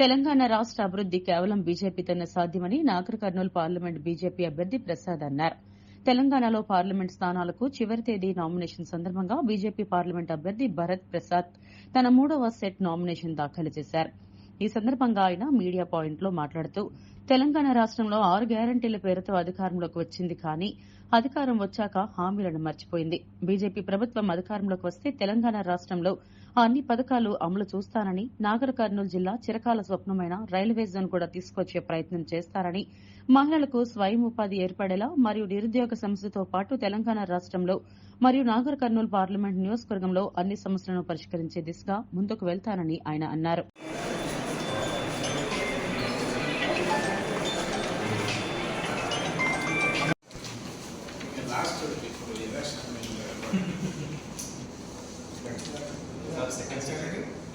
తెలంగాణ రాష్ట అభివృద్ది కేవలం బీజేపీతోనే సాధ్యమని నాగర్ కర్నూలు పార్లమెంట్ బీజేపీ అభ్యర్థి ప్రసాద్ అన్నారు. తెలంగాణలో పార్లమెంట్ స్థానాలకు చివరి తేదీ నామినేషన్ సందర్భంగా బీజేపీ పార్లమెంట్ అభ్యర్థి భరత్ ప్రసాద్ తన మూడవ సెట్ నామినేషన్ దాఖలు చేశారు. ఈ సందర్భంగా ఆయన మీడియా పాయింట్లో మాట్లాడుతూ తెలంగాణ రాష్టంలో ఆరు గ్యారంటీల పేరుతో అధికారంలోకి వచ్చింది కానీ అధికారం వచ్చాక హామీలను మర్చిపోయింది. బీజేపీ ప్రభుత్వం అధికారంలోకి వస్తే తెలంగాణ రాష్టంలో అన్ని పథకాలు అమలు చూస్తానని నాగర్ కర్నూలు జిల్లా చిరకాల స్వప్నమైన రైల్వే జోన్ కూడా తీసుకొచ్చే ప్రయత్నం చేస్తారని మహిళలకు స్వయం ఉపాధి ఏర్పడేలా మరియు నిరుద్యోగ సమస్యతో పాటు తెలంగాణ రాష్టంలో మరియు నాగర్ కర్నూలు పార్లమెంట్ నియోజకవర్గంలో అన్ని సమస్యలను పరిష్కరించే దిశగా ముందుకు వెళ్తానని ఆయన అన్నారు.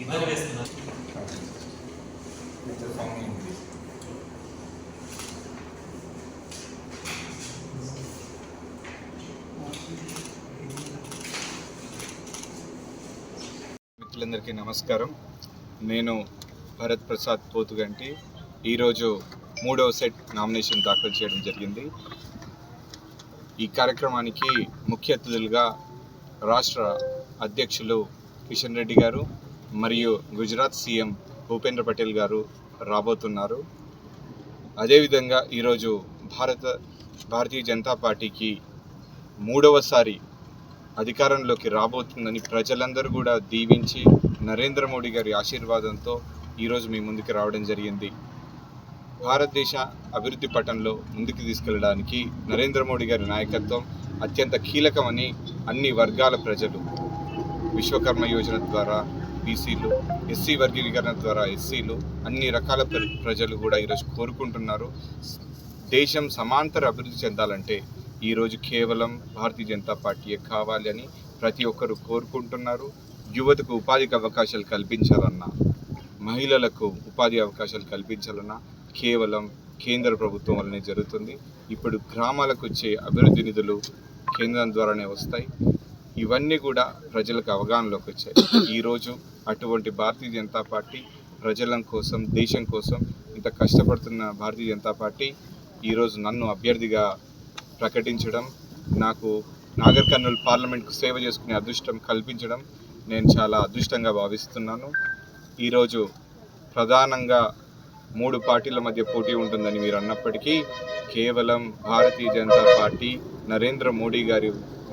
ఇద్దరు వేస్తున్నారు. మిత్రులందరికీ నమస్కారం. నేను భరత్ ప్రసాద్ పోతుగంటి. ఈరోజు మూడవ సెట్ నామినేషన్ దాఖలు చేయడం జరిగింది. ఈ కార్యక్రమానికి ముఖ్య అతిథులుగా రాష్ట్ర అధ్యక్షులు కిషన్ రెడ్డి గారు మరియు గుజరాత్ సీఎం భూపేంద్ర పటేల్ గారు రాబోతున్నారు. అదేవిధంగా ఈరోజు భారత భారతీయ జనతా పార్టీకి మూడవసారి అధికారంలోకి రాబోతుందని ప్రజలందరూ కూడా దీవించి నరేంద్ర మోడీ గారి ఆశీర్వాదంతో ఈరోజు మీ ముందుకు రావడం జరిగింది. భారతదేశ అభివృద్ధి పటంలో ముందుకు తీసుకెళ్ళడానికి నరేంద్ర మోడీ గారి నాయకత్వం అత్యంత కీలకమని అన్ని వర్గాల ప్రజలు విశ్వకర్మ యోజన ద్వారా బీసీలు ఎస్సీ వర్గీకరణ ద్వారా ఎస్సీలు అన్ని రకాల ప్రజలు కూడా ఈరోజు కోరుకుంటున్నారు. దేశం సమాంతర అభివృద్ధి చెందాలంటే ఈరోజు కేవలం భారతీయ జనతా పార్టీయే కావాలి అని ప్రతి ఒక్కరూ కోరుకుంటున్నారు. యువతకు ఉపాధికి అవకాశాలు కల్పించాలన్నా మహిళలకు ఉపాధి అవకాశాలు కల్పించాలన్నా కేవలం కేంద్ర ప్రభుత్వం వల్లనే జరుగుతుంది. ఇప్పుడు గ్రామాలకు వచ్చే అభివృద్ధి నిధులు కేంద్రం ద్వారానే వస్తాయి. ఇవన్నీ కూడా ప్రజలకు అవగాహనలోకి వచ్చాయి. ఈరోజు అటువంటి భారతీయ జనతా పార్టీ ప్రజల కోసం దేశం కోసం ఇంత కష్టపడుతున్న భారతీయ జనతా పార్టీ ఈరోజు నన్ను అభ్యర్థిగా ప్రకటించడం నాకు నాగర్ కర్నూలు పార్లమెంట్కు సేవ చేసుకునే అదృష్టం కల్పించడం నేను చాలా అదృష్టంగా భావిస్తున్నాను. ఈరోజు ప్రధానంగా మూడు పార్టీల మధ్య పోటీ ఉంటుందని మీరు అన్నప్పటికీ కేవలం భారతీయ జనతా పార్టీ నరేంద్ర మోడీ గారి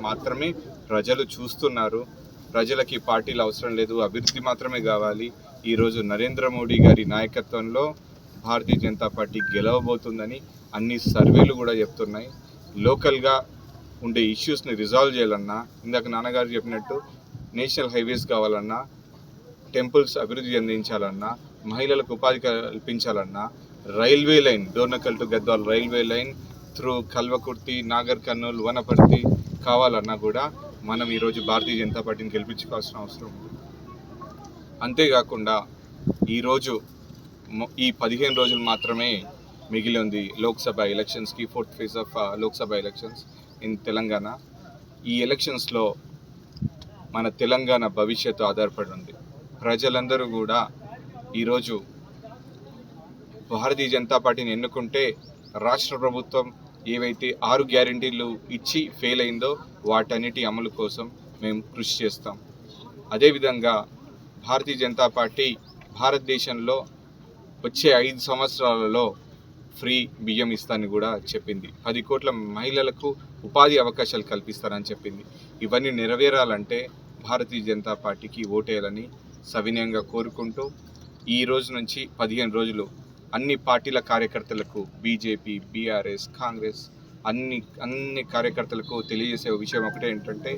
మాత్రమే ప్రజలు చూస్తున్నారు. ప్రజలకి పార్టీలు అవసరం లేదు అభివృద్ధి మాత్రమే కావాలి. ఈరోజు నరేంద్ర మోడీ గారి నాయకత్వంలో భారతీయ జనతా పార్టీ గెలవబోతుందని అన్ని సర్వేలు కూడా చెప్తున్నాయి. లోకల్గా ఉండే ఇష్యూస్ని రిజాల్వ్ చేయాలన్నా ఇందాక నాన్నగారు చెప్పినట్టు నేషనల్ హైవేస్ కావాలన్నా టెంపుల్స్ అభివృద్ధి చెందించాలన్నా మహిళలకు ఉపాధి కల్పించాలన్నా railway line Dornakal to Gadwal railway line through Kalwakurthy Nagarkurnool Wanaparthy కావాలన్నా కూడా మనం ఈరోజు భారతీయ జనతా పార్టీని గెలిపించుకోవాల్సిన అవసరం ఉంది. అంతేకాకుండా ఈరోజు ఈ పదిహేను రోజులు మాత్రమే మిగిలి ఉంది లోక్సభ ఎలక్షన్స్కి fourth phase of Lok Sabha elections in Telangana. ఈ ఎలక్షన్స్లో మన తెలంగాణ భవిష్యత్తు ఆధారపడి ఉంది. ప్రజలందరూ కూడా ఈరోజు భారతీయ జనతా పార్టీని ఎన్నుకుంటే రాష్ట్ర ప్రభుత్వం ఏవైతే ఆరు గ్యారంటీలు ఇచ్చి ఫెయిల్ అయిందో వాటన్నిటి అమలు కోసం మేము కృషి చేస్తాం. అదేవిధంగా భారతీయ జనతా పార్టీ భారతదేశంలో వచ్చే ఐదు సంవత్సరాలలో ఫ్రీ బియ్యం ఇస్తానని కూడా చెప్పింది. పది కోట్ల మహిళలకు ఉపాధి అవకాశాలు కల్పిస్తారని చెప్పింది. ఇవన్నీ నెరవేరాలంటే భారతీయ జనతా పార్టీకి ఓటేయాలని సవినయంగా కోరుకుంటూ ఈ రోజు నుంచి పదిహేను రోజులు అన్ని పార్టీల కార్యకర్తలకు బీజేపీ బీఆర్ఎస్ కాంగ్రెస్ అన్ని అన్ని కార్యకర్తలకు తెలియజేసే విషయం ఒకటే ఏంటంటే